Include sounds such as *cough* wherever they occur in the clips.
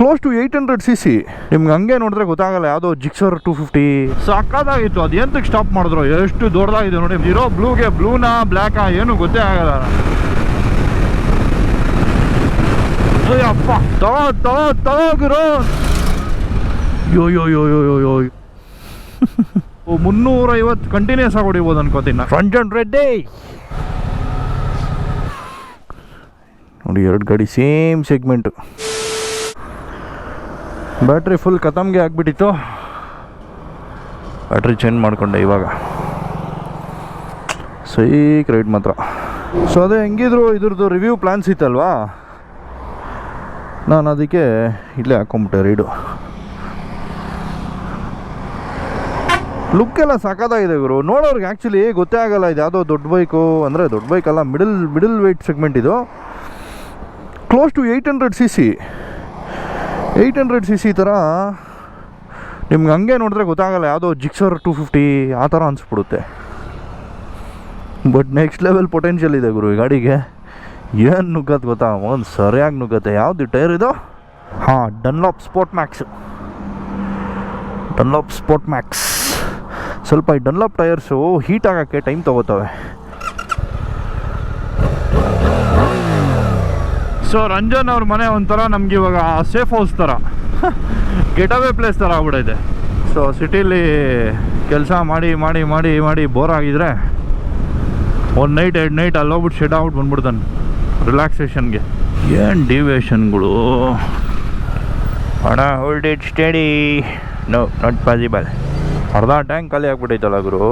Close to eight hundred C C ನಿಮ್ಗೆ ಹಂಗೆ ನೋಡಿದ್ರೆ ಗೊತ್ತಾಗಲ್ಲ, ಯಾವುದೋ ಜಿಕ್ಸರ್ ಟು ಫಿಫ್ಟಿ ಸಕ್ಕದಾಗಿತ್ತು ಅದು ಎಂತಕ್ಕೆ ಸ್ಟಾಪ್ ಮಾಡಿದ್ರು. ಎಷ್ಟು ದೊಡ್ಡದಾಗಿದೆ ನೋಡಿ ಇರೋ ಬ್ಲೂಗೆ ಬ್ಲೂನಾ ಬ್ಲ್ಯಾಕಾ ಏನು ಗೊತ್ತೇ ಆಗಲ್ಲ. ಅಯ್ಯಪ್ಪ ತಗೋ ತಗೋ ಯೋ ಯೋ ಯೋ ಯೋ ಯೋ ಯೋ ಮುನ್ನೂರೈವತ್ತು ಕಂಟಿನ್ಯೂಸ್ ಆಗಿ ಹೊಡಿಬೋದು ಅನ್ಕೋತೀನಿ ರೆಡ್ ಡೇ ನೋಡಿ ಎರಡು ಗಾಡಿ ಸೇಮ್ ಸೆಗ್ಮೆಂಟು ಬ್ಯಾಟ್ರಿ ಫುಲ್ ಖತಮ್ಗೆ ಆಗಿಬಿಟ್ಟಿತ್ತು. ಬ್ಯಾಟ್ರಿ ಚೇಂಜ್ ಮಾಡಿಕೊಂಡೆ ಇವಾಗ. ಸೈಕ್ ರೈಡ್ ಮಾತ್ರ. ಸೊ ಅದೇ ಹೆಂಗಿದ್ರು ಇದ್ರದ್ದು ರಿವ್ಯೂ ಪ್ಲ್ಯಾನ್ಸ್ ಇತ್ತಲ್ವಾ? ನಾನು ಅದಕ್ಕೆ ಇಲ್ಲೇ ಹಾಕೊಂಬಿಟ್ಟೆ ರೈಡು ಲುಕ್ ಎಲ್ಲ ಇವರು ನೋಡೋರ್ಗೆ ಆ್ಯಕ್ಚುಲಿ ಗೊತ್ತೇ ಆಗಲ್ಲ ಇದು ಯಾವುದೋ ದೊಡ್ಡ ಬೈಕು ಅಂದರೆ ದೊಡ್ಡ ಬೈಕಲ್ಲ ಮಿಡಲ್ ಮಿಡಲ್ ವೆಯ್ಟ್ ಸೆಗ್ಮೆಂಟ್ ಇದು. Close to eight hundred C C eight hundred C C ಥರ ನಿಮ್ಗೆ ಹಂಗೆ ನೋಡಿದ್ರೆ ಗೊತ್ತಾಗಲ್ಲ, ಯಾವುದೋ ಜಿಕ್ಸರ್ ಟು ಫಿಫ್ಟಿ ಆ ಥರ ಅನಿಸ್ಬಿಡುತ್ತೆ. ಬಟ್ ನೆಕ್ಸ್ಟ್ ಲೆವೆಲ್ ಪೊಟೆನ್ಷಿಯಲ್ ಇದೆ ಗುರು ಈ ಗಾಡಿಗೆ. ಏನು ನುಗ್ಗತ್ತೆ ಗೊತ್ತಾ? ಒಂದು ಸರಿಯಾಗಿ ನುಗ್ಗತ್ತೆ. ಯಾವುದು ಟೈರ್ ಇದು? ಹಾಂ Dunlop Sport Max Dunlop Sport Max ಸ್ವಲ್ಪ ಈ ಡನ್ಲಾಪ್ ಟೈರ್ಸು ಹೀಟ್ ಆಗೋಕ್ಕೆ ಟೈಮ್ ತೊಗೋತವೆ. ಸೊ ರಂಜನ್ ಅವ್ರ ಮನೆ ಒಂಥರ ನಮ್ಗೆ ಇವಾಗ ಸೇಫ್ ಹೌಸ್ ಥರ. *laughs* ಗೆಟವೇ ಪ್ಲೇಸ್ ಥರ ಆಗ್ಬಿಡೈತೆ. ಸೊ ಸಿಟಿಲಿ ಕೆಲಸ ಮಾಡಿ ಮಾಡಿ ಮಾಡಿ ಮಾಡಿ ಬೋರ್ ಆಗಿದ್ರೆ ಒಂದು ನೈಟ್ ಎರಡು ನೈಟ್ ಅಲ್ಲಿ ಹೋಗ್ಬಿಟ್ಟು ಶೆಡ್ ಆಗ್ಬಿಟ್ಟು ಬಂದ್ಬಿಡ್ತಾನೆ. ರಿಲ್ಯಾಕ್ಸೇಷನ್ಗೆ ಏನು ಡಿವಿಯೇಷನ್ಗಳು ಅಣ್ಣ hold it steady no not possible ಅರ್ಧ ಟ್ಯಾಂಕ್ ಖಾಲಿ ಆಗ್ಬಿಟ್ಟೈತಲ್ಲ ಗುರು.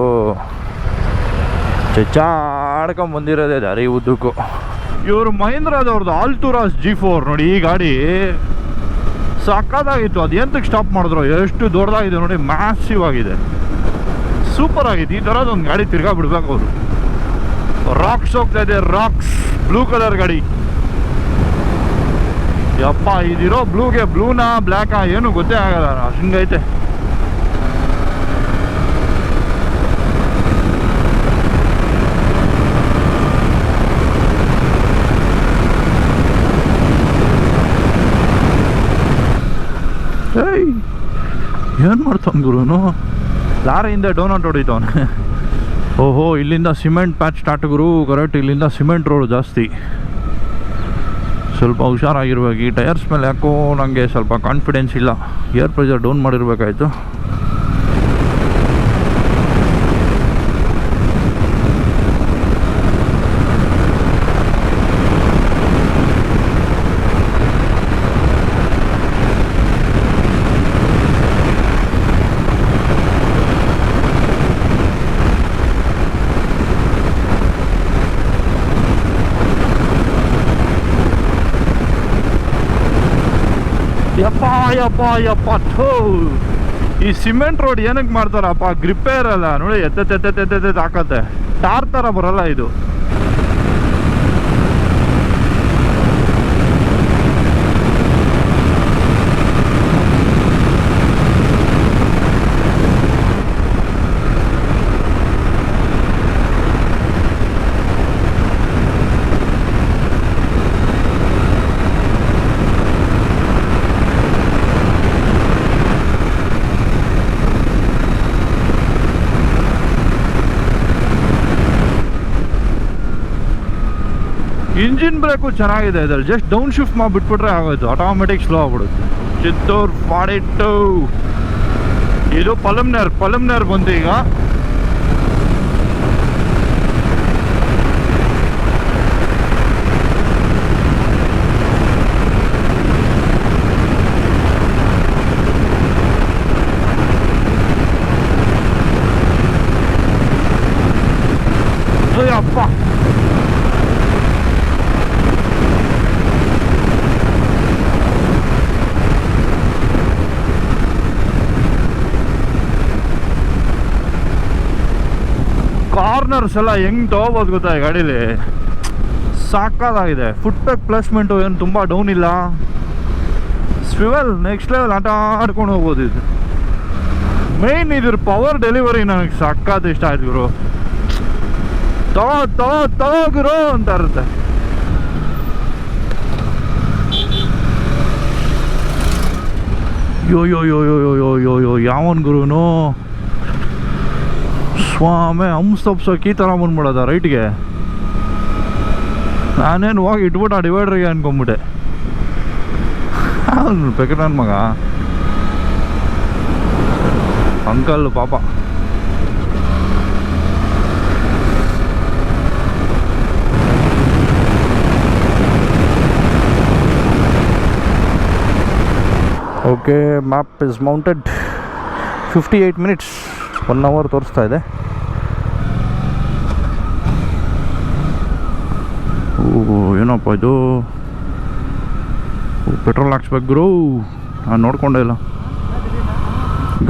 ಚಚ್ಚಾಡ್ಕೊಂಡ್ ಬಂದಿರೋದೇ ದಾರಿ ಉದ್ದಕ್ಕೂ. ಇವರು ಮಹೇಂದ್ರದವ್ರದ್ದು ಆಲ್ಟುರಾಸ್ ಜಿ ಫೋರ್ ನೋಡಿ, ಈ ಗಾಡಿ ಸಕ್ಕದಾಗಿತ್ತು ಅದು ಎಂತಕ್ಕೆ ಸ್ಟಾಪ್ ಮಾಡಿದ್ರು? ಎಷ್ಟು ದೊಡ್ಡದಾಗಿದೆ ನೋಡಿ ಮ್ಯಾಸಿವ್ ಆಗಿದೆ. ಸೂಪರ್ ಆಗಿತ್ತು ಈ ಥರದೊಂದು ಗಾಡಿ ತಿರ್ಗಾ ಬಿಡ್ಬೇಕು ಅವರು. ರಾಕ್ಸ್ ಹೋಗ್ತಾ ಇದೆ. ರಾಕ್ಸ್ ಬ್ಲೂ ಕಲರ್ ಗಾಡಿ. ಯಪ್ಪ, ಇದಿರೋ ಬ್ಲೂಗೆ ಬ್ಲೂನಾ ಬ್ಲ್ಯಾಕಾ ಏನು ಗೊತ್ತೇ ಆಗಲ್ಲ. ಹಿಂಗೈತೆ ಏಯ್ ಏನು ಮಾಡ್ತಾನೆ ಗುರುನು? ಲಾರಿಯಿಂದ ಡೋನಟ್ ಹೊಡಿತಾವನೆ. ಓಹೋ, ಇಲ್ಲಿಂದ ಸಿಮೆಂಟ್ ಪ್ಯಾಚ್ ಸ್ಟಾರ್ಟ್ ಗುರು. ಕರೆಕ್ಟ್, ಇಲ್ಲಿಂದ ಸಿಮೆಂಟ್ ರೋಡ್ ಜಾಸ್ತಿ. ಸ್ವಲ್ಪ ಹುಷಾರಾಗಿರ್ಬೇಕು. ಈ ಟೈರ್ಸ್ ಮೇಲೆ ಯಾಕೋ ನನಗೆ ಸ್ವಲ್ಪ ಕಾನ್ಫಿಡೆನ್ಸ್ ಇಲ್ಲ. ಏರ್ ಪ್ರೆಷರ್ ಡೌನ್ ಮಾಡಿರ್ಬೇಕಾಯ್ತು. ಯಪ್ಪ ಯಪ್ಪ ಯಪ್ಪ, ಥೋ. ಈ ಸಿಮೆಂಟ್ ರೋಡ್ ಏನಕ್ಕೆ ಮಾಡ್ತಾರಪ್ಪ? ಗ್ರಿಪ್ಪೇ ಇರಲ್ಲ. ನೋಡಿ ಎತ್ತೆತ್ತೆತ್ತೆತ್ತೆತ್ತೆ ಹಾಕತ್ತೆ ಟಾರ್ ಥರ ಬರಲ್ಲ ಇದು ಇಂಜಿನ್ ಬ್ರೇಕು ಚೆನ್ನಾಗಿದೆ ಇದ್ರಲ್ಲಿ. ಜಸ್ಟ್ ಡೌನ್ ಶಿಫ್ಟ್ ಮಾಡಿ ಬಿಟ್ಬಿಟ್ರೆ ಆಗೋಯ್ತು. ಆಟೋಮೆಟಿಕ್ ಸ್ಲೋ ಆಗ್ಬಿಡುತ್ತೆ. ಚಿತ್ತೂರ್ ಫಾರ್ಟಿ ಟು ಇದು ಪಲಮ್ನೇರ್ ಪಲಮ್ನೇರ್ ಬಂತು ಈಗ ಸಲ ಎಲ್ಲ ಹೆಂಗೆ ತಗೋಬೋದು ಗೊತ್ತಾ ಈ ಗಾಡೀಲಿ? ಸಾಕಾಗಿದೆ ಫುಟ್ಪ್ಯಾಕ್ ಪ್ಲೇಸ್ಮೆಂಟು ಏನು ತುಂಬ ಡೌನ್ ಇಲ್ಲ. ಸ್ವಿವೆಲ್ ನೆಕ್ಸ್ಟ್ ಲೆವೆಲ್ ಆಟ ಆಡ್ಕೊಂಡು ಹೋಗ್ಬೋದು ಇದು. ಮೇನ್ ಇದ್ರ ಪವರ್ ಡೆಲಿವರಿ ನನಗೆ ಸಾಕಾದ ಇಷ್ಟ ಆಯ್ತು ಗುರು. ತಗೋ ತಗೋ ತಗೋ ಗುರು ಅಂತ ಇರುತ್ತೆ. ಯೋ ಯೋ ಯೋ ಯೋ ಯೋ ಯೋ ಯೋ ಯಾವನ್ ಗುರುನು? ಸ್ವಾಮಿ ಹಂಸ್ತಪ್ಸೋಕೆ ಈ ಥರ ಬಂದ್ಬಿಡೋದ ರೈಟ್ಗೆ ನಾನೇನು ಹೋಗಿ ಇಟ್ಬಿಟ್ಟು ಆ ಡಿವೈಡ್ರಿಗೆ ಅನ್ಕೊಂಬಿಟ್ಟೆ ಅವನು ಪೆಕ ನನ್ನ ಮಗ ಅಂಕಲ್ ಪಾಪ okay map is mounted fifty eight minutes one hour ತೋರಿಸ್ತಾ ಇದೆ. ಏನಪ್ಪ ಇದು? ಪೆಟ್ರೋಲ್ ಹಾಕ್ಸ್ಬೇಕು ನಾನು ನೋಡ್ಕೊಂಡೇ ಇಲ್ಲ.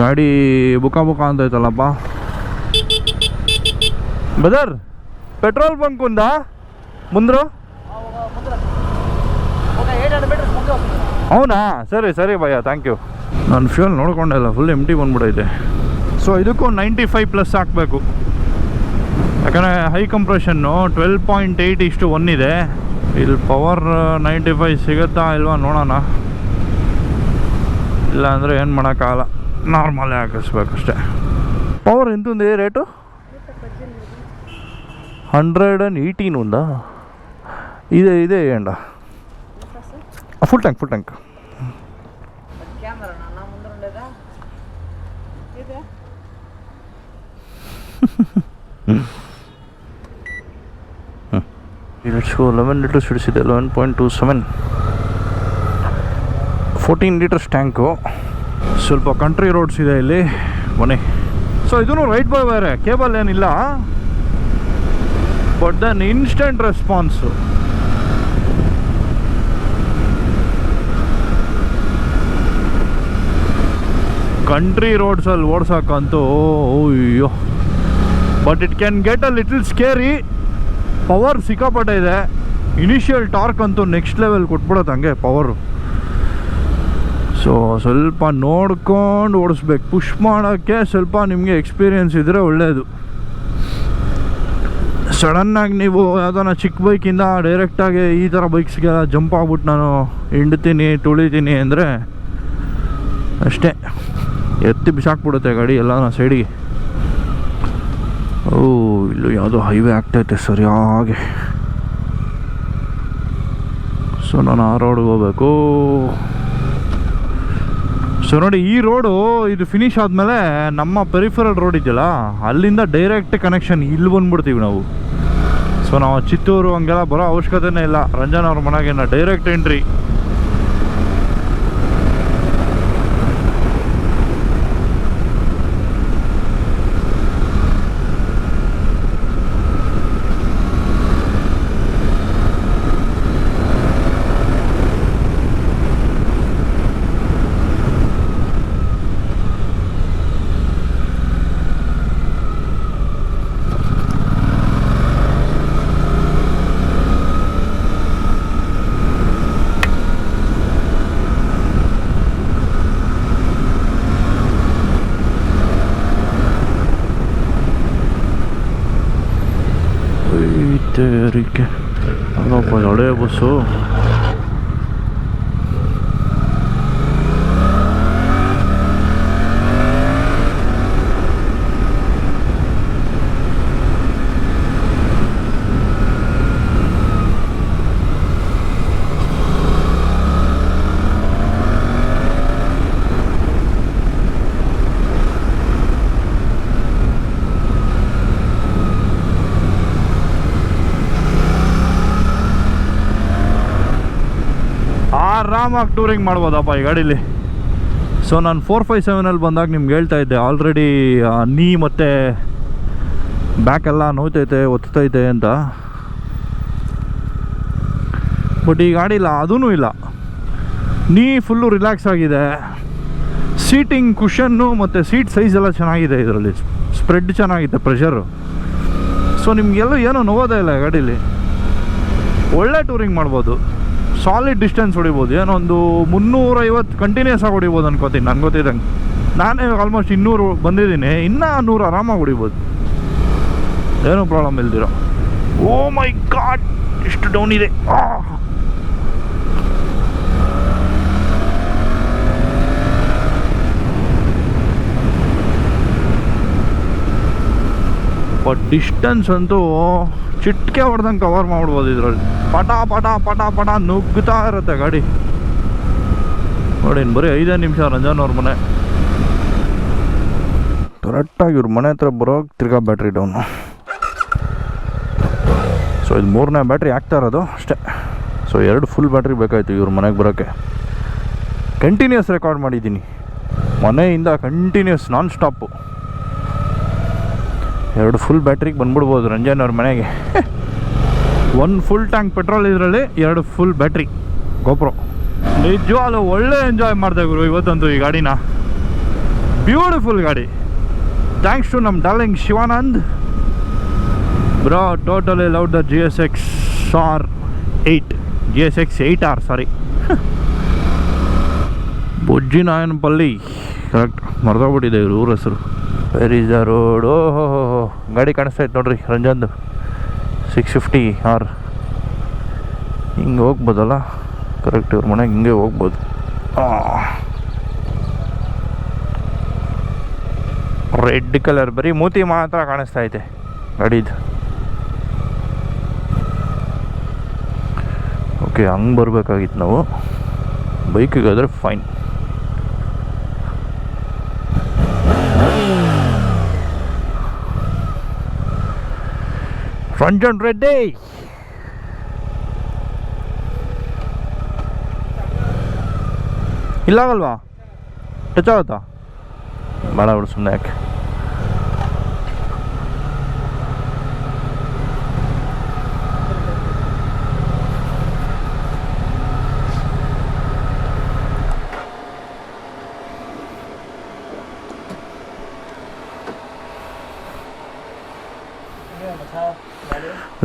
ಗಾಡಿ ಬುಕ ಬುಕ ಅಂತ ಐತಲ್ಲಪ್ಪ. ಬದರ್ ಪೆಟ್ರೋಲ್ ಬಂಕ್ ಒಂದ? ಮುಂದ್ರು? ಹೌನಾ ಸರಿ ಸರಿ ಭಯ್ಯ ಥ್ಯಾಂಕ್ ಯು ನಾನು ಫ್ಯೂಲ್ ನೋಡ್ಕೊಂಡಲ್ಲ ಫುಲ್ ಎಂ ಟಿ ಬಂದ್ಬಿಡೈತೆ ಸೊ ಇದಕ್ಕೂ ನೈಂಟಿ ಫೈವ್ ಪ್ಲಸ್ ಹಾಕಬೇಕು. ಯಾಕಂದರೆ high compression twelve point eight ಇಷ್ಟು ಒನ್ ಇದೆ. ಇಲ್ಲಿ ಪವರ್ ನೈಂಟಿ ಫೈವ್ ಸಿಗುತ್ತಾ ಇಲ್ವಾ ನೋಡೋಣ. ಇಲ್ಲ ಅಂದರೆ ಏನು ಮಾಡೋಕ್ಕಾಗಲ್ಲ. ನಾರ್ಮಲ್ಲೇ ಹಾಕಿಸ್ಬೇಕಷ್ಟೆ ಪವರ್ ಇಂತೊಂದು ಏ ರೇಟು ಹಂಡ್ರೆಡ್ ಆ್ಯಂಡ್ ಏಯ್ಟೀನ್ ಒಂದಾ? ಇದೆ ಇದೆ ಏಂಡ full tank full tank go eleven litres ಹಿಡಿಸಿದೆ eleven point two seven fourteen litres tank ಸ್ವಲ್ಪ ಕಂಟ್ರಿ ರೋಡ್ಸ್ ಇದೆ ಇಲ್ಲಿ. ಮನೆ ಸೊ ಇದೂ ರೈಟ್ ಬಾಯ್ ಬೇರೆ ಕೇಬಲ್ ಏನಿಲ್ಲ. But then instant response country ರೋಡ್ಸಲ್ಲಿ ಓಡ್ಸಕ್ಕಂತೂ ಅಯ್ಯೋ. But it can get a little scary power ಸಿಕ್ಕಾಪಟ್ಟೆ ಇದೆ. ಇನಿಷಿಯಲ್ ಟಾರ್ಕ್ ಅಂತೂ ನೆಕ್ಸ್ಟ್ ಲೆವೆಲ್ ಕೊಟ್ಬಿಡತ್ತೆ ಹಂಗೆ ಪವರು ಸೊ ಸ್ವಲ್ಪ ನೋಡ್ಕೊಂಡು ಓಡಿಸ್ಬೇಕು. ಪುಷ್ ಮಾಡೋಕ್ಕೆ ಸ್ವಲ್ಪ ನಿಮಗೆ ಎಕ್ಸ್ಪೀರಿಯೆನ್ಸ್ ಇದ್ದರೆ ಒಳ್ಳೆಯದು ಸಡನ್ನಾಗಿ ನೀವು ಯಾವ್ದಾನ ಚಿಕ್ಕ ಬೈಕಿಂದ ಡೈರೆಕ್ಟಾಗಿ ಈ ಥರ ಬೈಕ್ಸ್ಗೆಲ್ಲ ಜಂಪ್ ಆಗ್ಬಿಟ್ಟು ನಾನು ಹಿಂಡ್ತೀನಿ, ತುಳಿತೀನಿ ಅಂದರೆ ಅಷ್ಟೇ. ಎತ್ತಿ ಬಿಸಾಕ್ಬಿಡುತ್ತೆ ಗಾಡಿ ಎಲ್ಲ ಸೈಡಿಗೆ ಓ ಇಲ್ಲೂ ಯಾವುದೋ ಹೈವೇ ಆಗ್ತೈತೆ ಸರಿಯಾಗಿ. ಸೊ ನಾನು ಆ ರೋಡ್ಗೆ ಹೋಗ್ಬೇಕು. ಸೊ ನೋಡಿ, ಈ ರೋಡು ಇದು ಫಿನಿಶ್ ಆದಮೇಲೆ ನಮ್ಮ ಪೆರಿಫರಲ್ ರೋಡ್ ಇದೆಯಲ್ಲ, ಅಲ್ಲಿಂದ ಡೈರೆಕ್ಟ್ ಕನೆಕ್ಷನ್ ಇಲ್ಲಿ ಬಂದ್ಬಿಡ್ತೀವಿ ನಾವು. ಸೊ ನಾವು ಚಿತ್ತೂರು ಹಂಗೆಲ್ಲ ಬರೋ ಅವಶ್ಯಕತೆನೇ ಇಲ್ಲ. ರಂಜನ್ ಅವ್ರ ಮನೆಗೆ ಡೈರೆಕ್ಟ್ ಎಂಟ್ರಿ 이렇게. 한번 올려보소 ಆರಾಮಾಗಿ ಟೂರಿಂಗ್ ಮಾಡ್ಬೋದಪ್ಪ ಈ ಗಾಡೀಲಿ. ಸೊ ನಾನು ಫೋರ್ ಫೈವ್ ಸೆವೆನಲ್ಲಿ ಬಂದಾಗ ನಿಮ್ಗೆ ಹೇಳ್ತಾ ಇದ್ದೆ ಆಲ್ರೆಡಿ ನೀ ಮತ್ತು ಬ್ಯಾಕ್ ಎಲ್ಲ ನೋಯ್ತೈತೆ ಒತ್ತೈತೆ ಅಂತ. ಬಟ್ ಈ ಗಾಡಿ ಇಲ್ಲ ಅದೂ ಇಲ್ಲ. ನೀ ಫುಲ್ಲು ರಿಲ್ಯಾಕ್ಸ್ ಆಗಿದೆ. ಸೀಟಿಂಗ್ ಕುಷನ್ನು ಮತ್ತು ಸೀಟ್ ಸೈಜ್ ಎಲ್ಲ ಚೆನ್ನಾಗಿದೆ ಇದರಲ್ಲಿ. ಸ್ಪ್ರೆಡ್ ಚೆನ್ನಾಗಿದೆ ಪ್ರೆಷರು ಸೊ ನಿಮಗೆಲ್ಲೂ ಏನೂ ನೋವೋದೇ ಇಲ್ಲ ಗಾಡೀಲಿ. ಒಳ್ಳೆ ಟೂರಿಂಗ್ ಮಾಡ್ಬೋದು. ಸಾಲಿಡ್ ಡಿಸ್ಟೆನ್ಸ್ ಹೊಡಿಬೋದು. ಏನೊಂದು ಮುನ್ನೂರೈವತ್ತು ಕಂಟಿನ್ಯೂಸ್ ಆಗಿ ಹೊಡಿಬೋದು ಅನ್ಕೋತೀನಿ. ನನಗೆ ಗೊತ್ತಿದ್ದಂಗೆ ನಾನೇ ಆಲ್ಮೋಸ್ಟ್ ಇನ್ನೂರು ಬಂದಿದ್ದೀನಿ. ಇನ್ನೂ ನೂರು ಆರಾಮಾಗಿ ಹೊಡಿಬೋದು. ಏನೂ ಪ್ರಾಬ್ಲಮ್ ಇಲ್ದಿರೋ. ಓ ಮೈ ಗಾಡ್ ಇಷ್ಟು ಡೌನ್ ಇದೆ. ಬಟ್ ಡಿಸ್ಟೆನ್ಸ್ ಅಂತೂ ಚಿಟ್ಕೆ ಹೊಡೆದಂಗೆ ಕವರ್ ಮಾಡ್ಬೋದು ಇದರಲ್ಲಿ. ಪಟ ಪಟ ಪಟ ಪಟ ನುಗ್ಗುತ್ತಾ ಇರುತ್ತೆ ಗಾಡಿ. ನೋಡಿ ಬರೀ ಐದೇ ನಿಮಿಷ ರಂಜನ್ ಅವ್ರ ಮನೆ. ಕರೆಕ್ಟಾಗಿ ಇವ್ರ ಮನೆ ಹತ್ರ ಬರೋಕೆ ತಿರ್ಗಾ ಬ್ಯಾಟ್ರಿ ಡೌನು ಸೊ ಇದು ಮೂರನೇ ಬ್ಯಾಟ್ರಿ ಆಗ್ತಾ ಇರೋದು ಅಷ್ಟೇ. ಸೊ ಎರಡು ಫುಲ್ ಬ್ಯಾಟ್ರಿ ಬೇಕಾಯಿತು ಇವ್ರ ಮನೆಗೆ ಬರೋಕ್ಕೆ ಕಂಟಿನ್ಯೂಸ್ ರೆಕಾರ್ಡ್ ಮಾಡಿದ್ದೀನಿ. ಮನೆಯಿಂದ ಕಂಟಿನ್ಯೂಸ್ ನಾನ್ ಸ್ಟಾಪು ಎರಡು ಫುಲ್ ಬ್ಯಾಟ್ರಿಗೆ ಬಂದ್ಬಿಡ್ಬೋದು ರಂಜನ್ ಅವ್ರ ಮನೆಗೆ. ಒನ್ ಫುಲ್ ಟ್ಯಾಂಕ್ ಪೆಟ್ರೋಲ್ ಇದರಲ್ಲಿ ಎರಡು ಫುಲ್ ಬ್ಯಾಟ್ರಿ ಗೋಪ್ರೋ ನಿಜವಾಗ್ಲೂ ಒಳ್ಳೆ ಎಂಜಾಯ್ ಮಾಡಿದೆ ಗುರು ಇವತ್ತಂತೂ ಈ ಗಾಡಿನ. ಬ್ಯೂಟಿಫುಲ್ ಗಾಡಿ. ಥ್ಯಾಂಕ್ಸ್ ಟು ನಮ್ಮ darling Shivanand. Bro totally love the G S X R eight G S X eight R sorry Bujji Nayanapalli correct ಮರ್ದೋಗ್ಬಿಟ್ಟಿದೆ ಇವರು ಊರ ಹೆಸರು. Where is the road oh ಹೋ ಹೋ ಹೋ ಗಾಡಿ ಕಾಣಿಸ್ತಾ ಇತ್ತು ನೋಡ್ರಿ, ರಂಜನ್ದು. ಸಿಕ್ಸ್ ಫಿಫ್ಟಿ ಆರ್ ಹಿಂಗೆ ಹೋಗ್ಬೋದಲ್ಲ? ಕರೆಕ್ಟ್ ಇವ್ರ ಮನೆಗೆ ಹಿಂಗೆ ಹೋಗ್ಬೋದು. ರೆಡ್ ಕಲರ್ ಬರೀ ಮೂತಿ ಮಾತ್ರ ಕಾಣಿಸ್ತಾ ಐತೆ ಗಾಡಿದು. ಓಕೆ ಹಂಗೆ ಬರಬೇಕಾಗಿತ್ತು ನಾವು. ಬೈಕಿಗಾದರೆ ಫೈನ್ ರಂಜನ್ ರೆಡ್ಡಿ ಇಲ್ಲಾಗಲ್ವಾ ಟಚ್ ಆಗುತ್ತಾ? ಬೇಡ ಬಿಡು ಸುಮ್ಮನೆ ಯಾಕೆ?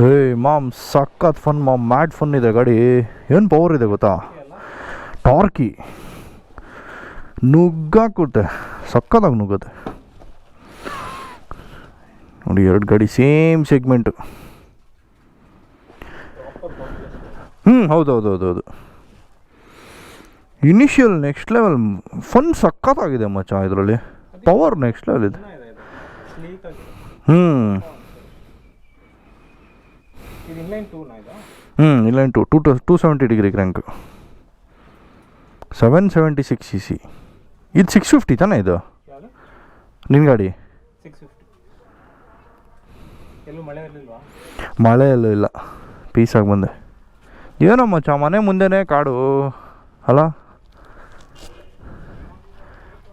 ಏಯ್, ಮಾಮ್, ಸಖತ್ ಫನ್ ಮಾಮ್ ಮ್ಯಾಡ್ ಫನ್ ಇದೆ, ಗಾಡಿ. ಏನು ಪವರ್ ಇದೆ ಗೊತ್ತಾ? ಟಾರ್ಕಿ. ನುಗ್ಗಾಕುತ್ತೆ. ಸಕ್ಕತ್ತಾಗಿ ನುಗ್ಗುತ್ತೆ. ನೋಡಿ, ಎರಡು ಗಾಡಿ ಸೇಮ್ ಸೆಗ್ಮೆಂಟು ಹ್ಞೂ ಹೌದು ಹೌದು ಹೌದು ಹೌದು. ಇನಿಷಿಯಲ್ ನೆಕ್ಸ್ಟ್ ಲೆವೆಲ್ ಫನ್ ಸಖತ್ತಾಗಿದೆ, ಮಚ್ಚ, ಇದರಲ್ಲಿ. ಪವರ್ ನೆಕ್ಸ್ಟ್ ಲೆವೆಲ್ ಇದೆ. ಹ್ಞೂ ಇದು ಇನ್ಲೈನ್ ಟೂ ಹ್ಞೂ two two two seventy degree crank seven seventy six C C ಇದು ಸಿಕ್ಸ್ ಫಿಫ್ಟಿ ತಾನೇ ಇದು? ನಿನ್ನ ಗಾಡಿ? ಮಳೆ ಎಲ್ಲೂ ಇಲ್ಲ. ಪೀಸಾಗಿ ಬಂದೆ. ಏನೋ ಚ ಮನೆ ಮುಂದೆನೇ ಕಾಡು. ಅಲ್ಲ?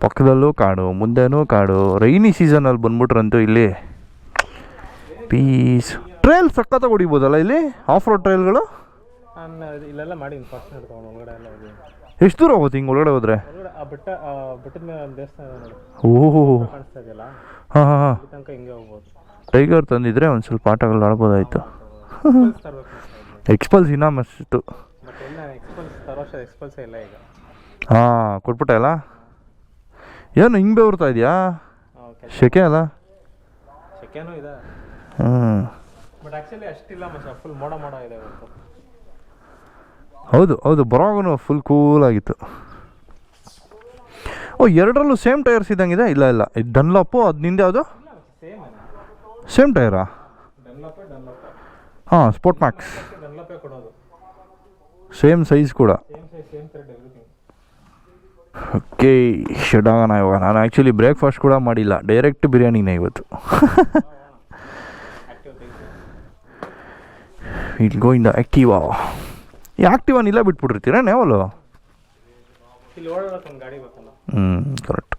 ಪಕ್ಕದಲ್ಲೂ ಕಾಡು ಮುಂದೆನೂ ಕಾಡು. ರೈನಿ ಸೀಸನಲ್ಲಿ ಬಂದ್ಬಿಟ್ರಂತೂ ಇಲ್ಲಿ. ಪೀಸ್ ಟ್ರೈಲ್ ಸಖತ್ತಾಗಿ ಹೊಡಿಬೋದಲ್ಲ ಇಲ್ಲಿ? ಆಫ್ ರೋಡ್ ಟ್ರೈಲ್ಗಳು ನಾನು ಇಲ್ಲೆಲ್ಲ ಮಾಡಿ ಫಸ್ಟ್ ಹಿಡ್ಕೊಂಡು ಒಳಗಡೆ ಎಲ್ಲ ಹೋಗಿ. ಎಷ್ಟು ದೂರ ಹೋಗುತ್ತೆ ಹಿಂಗೆ ಒಳಗಡೆ ಹೋದ್ರೆ? ಒಳಗಡೆ ಆ ಬೆಟ್ಟ ಆ ಬೆಟ್ಟದ ಮೇಲೆ ಒಂದು ದೇವಸ್ಥಾನ ನೋಡಿ. ಓಹೋ. ಕಾಣಿಸ್ತಾ ಇದೆಯಲ್ಲ? ಹಾಂ ಹಾಂ ಹಾಂ. ಅಲ್ಲಿ ತನಕ ಹಿಂಗೆ ಹೋಗ್ಬೋದು. ಟೈಗರ್ ತಂದಿದ್ರೆ ಒಂದು ಸ್ವಲ್ಪ ಆಟಗಳು ಆಡ್ಬೋದಾಯ್ತು. ಎಕ್ಸ್ಪಲ್ಸ್ ಇನ್ನ ಮಸ್ತಿತ್ತು ಬಟ್ ಎಲ್ಲ ಎಕ್ಸ್ಪಲ್ಸ್ ತರೋ ವರ್ಷ ಎಕ್ಸ್ಪಲ್ಸೇ ಇಲ್ಲ ಈಗ. ಹಾಂ ಕೊಟ್ಬಿಟ್ಟೆ ಅಲ್ಲ ಏನು ಹಿಂಗೆ ಬರ್ತಾ ಇದೆಯಾ? ಸೆಕೆ ಶೆಕೆ ಅಲ್ಲ? ಸೆಕೆನೂ ಇದೆ. ಹ್ಞೂ ಬಟ್ ಆ್ಯಕ್ಚುಲಿ ಅಷ್ಟಿಲ್ಲ ಮಚ್ಚ ಫುಲ್ ಮೋಡ ಮೋಡ ಇದೆ ಇವತ್ತು. ಹೌದು ಹೌದು. ಬರೋವಾಗೂ ಫುಲ್ ಕೂಲ್ ಆಗಿತ್ತು. ಓ ಎರಡರಲ್ಲೂ ಸೇಮ್ ಟೈರ್ಸ್ ಇದ್ದಂಗಿದೆ? ಇಲ್ಲ ಇಲ್ಲ. ಇದು ಡನ್ಲಾಪು ಅದು ನಿಂದೆ ಯಾವುದು? ಸೇಮ್ ಸೇಮ್ ಟೈರಾ ಡನ್ಲಪ್ ಹಾಂ ಸ್ಪೋರ್ಟ್ ಮ್ಯಾಕ್ಸ್ ಕೊಡೋದು. ಸೇಮ್ ಸೈಜ್ ಕೂಡ. Same size same thread everything okay ಶಡಾಗನ ಇವಾಗ. ನಾನು ಆ್ಯಕ್ಚುಲಿ ಬ್ರೇಕ್ಫಾಸ್ಟ್ ಕೂಡ ಮಾಡಿಲ್ಲ. ಡೈರೆಕ್ಟ್ ಬಿರಿಯಾನಿನೇ ಇವತ್ತು *laughs* active ತೆಗಿಸಿ it go in the Activa ಈ ಆ್ಯಕ್ಟಿವಾನ್ ಇಲ್ಲ ಬಿಟ್ಬಿಟ್ಟಿರ್ತೀರ ನೇವಲು ಇಲ್ಲಿ ಓಡಾಡೋಕೆ ಒಂದು ಗಾಡಿ ಗೊತ್ತಲ್ಲ ಹ್ಞೂ ಕರೆಕ್ಟ್